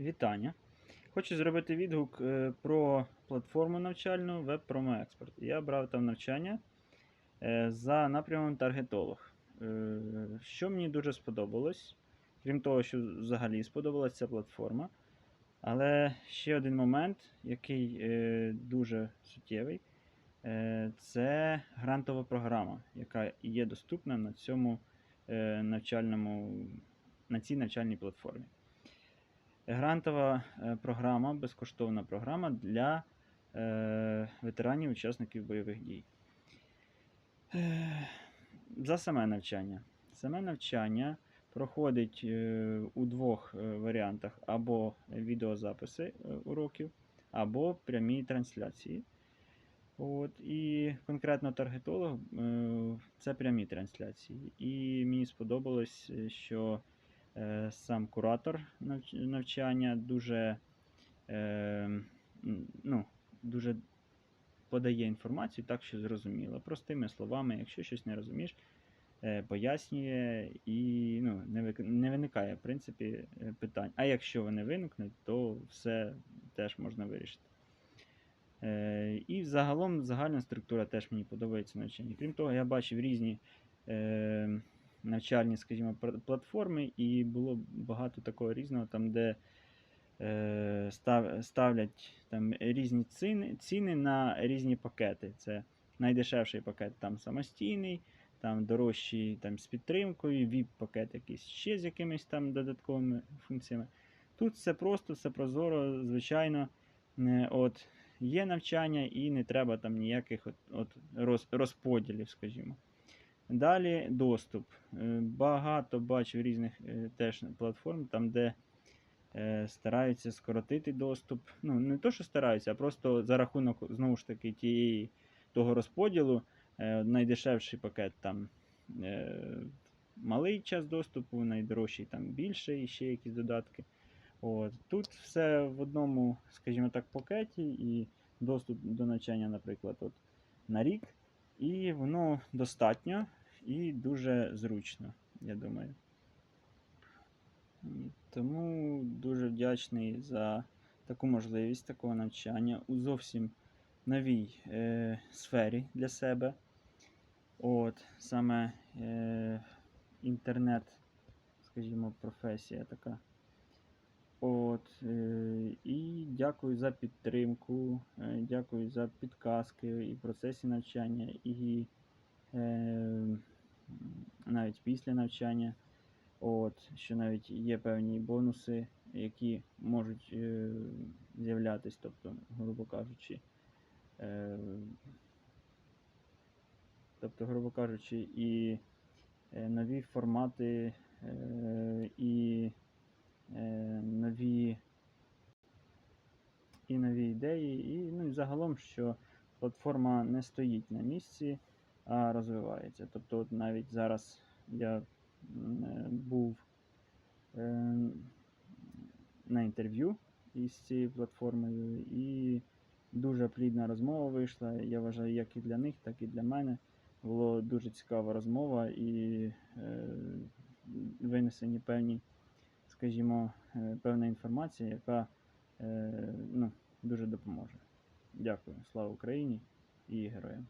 Вітання. Хочу зробити відгук е, про платформу навчальну WebPromo Expert. Я брав там навчання е, за напрямом таргетолог. Е, Що мені дуже сподобалось, крім того, що взагалі сподобалася ця платформа. Але ще один момент, який дуже суттєвий, це грантова програма, яка є доступна на цьому навчальному, на цій навчальній платформі. Грантова е, програма, безкоштовна програма для е, ветеранів учасників бойових дій. Е, За саме навчання. Саме навчання проходить у двох варіантах: або відеозаписи уроків, або прямі трансляції. От, і конкретно таргетолог це прямі трансляції. І мені сподобалось, що сам куратор навчання дуже, е, ну, дуже подає інформацію так, що зрозуміло. Простими словами, якщо щось не розумієш, е, пояснює і ну, не, виникає, в принципі, е, питань. А якщо вони виникнуть, то все теж можна вирішити. Е, і загалом загальна структура теж мені подобається навчання. Крім того, я бачив різні е, навчальні, скажімо, платформи, і було багато такого різного, там, де е, став, ставлять там, різні ціни, ціни на різні пакети. Це найдешевший пакет там самостійний, там дорожчий там, з підтримкою, VIP-пакет якийсь ще з якимись там додатковими функціями. Тут все просто, все прозоро, звичайно. Е, От, є навчання і не треба там ніяких от, от роз, розподілів, скажімо. Далі доступ. Е, Багато бачив різних е, теж платформ, там, де е, стараються скоротити доступ. Ну, не то, що стараються, а просто за рахунок знову ж таки тієї, того розподілу. Найдешевший пакет там малий час доступу, найдорожчий там і ще якісь додатки. От. Тут все в одному, скажімо так, пакеті, і доступ до навчання, наприклад, от, на рік. І воно достатньо і дуже зручно, я думаю. Тому дуже вдячний за таку можливість такого навчання у зовсім новій е, сфері для себе. От, саме е, інтернет, скажімо, професія така. От, е, і дякую за підтримку, е, дякую за підказки і процесі навчання, і е, навіть після навчання. От, що навіть є певні бонуси, які можуть е, з'являтись, тобто, грубо кажучи, е, тобто, грубо кажучи, і е, нові формати, е, і е, нові, і нові ідеї, і ну, загалом, що платформа не стоїть на місці, а розвивається. Тобто, от навіть зараз я е, був е, на інтерв'ю із цією платформою, і дуже плідна розмова вийшла. Я вважаю, як і для них, так і для мене. Була дуже цікава розмова і е, винесені певні, скажімо, певна інформація, яка ну, дуже допоможе. Дякую. Слава Україні і героям!